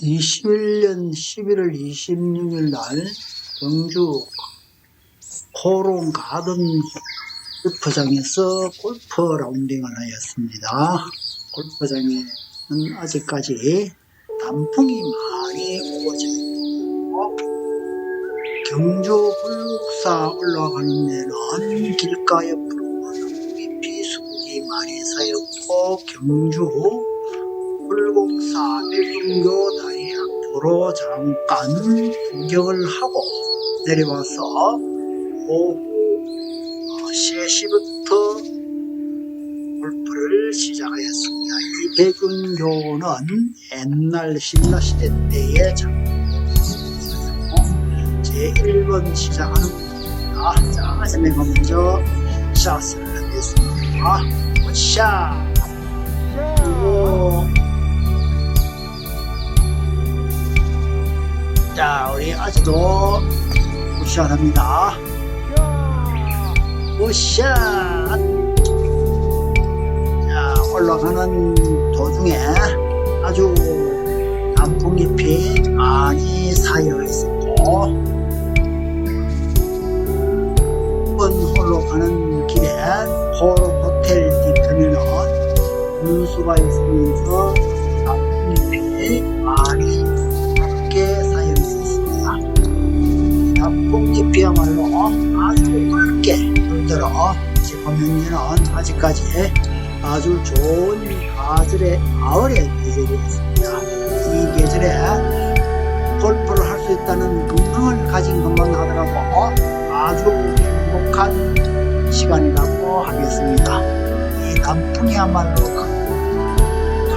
21년 11월 26일 날 경주 코롱 가든 골프장에서 골프 라운딩을 하였습니다. 골프장에는 아직까지 단풍이 많이 오고 있고 경주 불국사 올라가는 데는 길가 옆으로 잎이 수국이 많이 쌓였고 경주 불국사 밀등교 앞으로 잠깐 구경을 하고 내려와서 오후 3시부터 골프를 시작하였습니다. 이 백운교는 옛날 신라시대 때의 장소였어요. 제1번 시작하는 곳입니다. 자, 제가 먼저 샷을 하겠습니다. 샷! 그리고 자, 우리 아직도 굿샷합니다. 굿샷! 자, 올라가는 도중에 아주 단풍잎이 많이 쌓여 있었고, 번 홀로 가는 길에 홀 호텔 뒤편에는 분수가 있으면서 단풍잎이야말로 아주 붉게 물들어 지금 현재는 아직까지 아주 좋은 가을의, 가을의 계절이었습니다. 이 계절에 골프를 할 수 있다는 건강을 가진 것만 하더라도 아주 행복한 시간이라고 하겠습니다. 이 단풍이야말로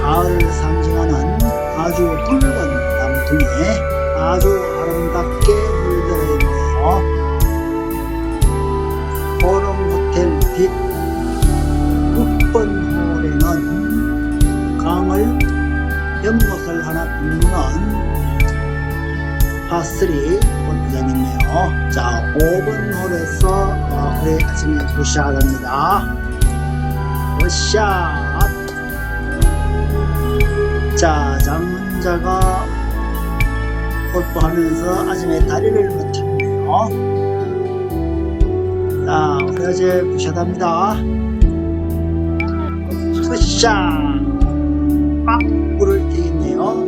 가을을 상징하는 아주 붉은 단풍이 아주 아름답게 6번 홀에는 강을 연못을 하나 뚫는 파3 골프장이네요. 자, 5번 홀에서 어, 우리 아침에 굿샷합니다. 굿샷! 자, 장문자가 골프하면서 아침에 다리를 못했네요. 자, 우리 어제 굿샷합니다. 굿샷! 빡! 불을 튀겠네요.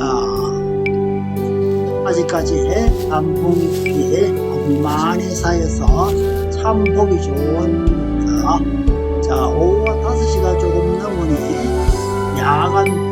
아, 아직까지 너무 많이 쌓여서 참 보기 좋은 자, 자 오후가 5시가 조금 넘으니 야간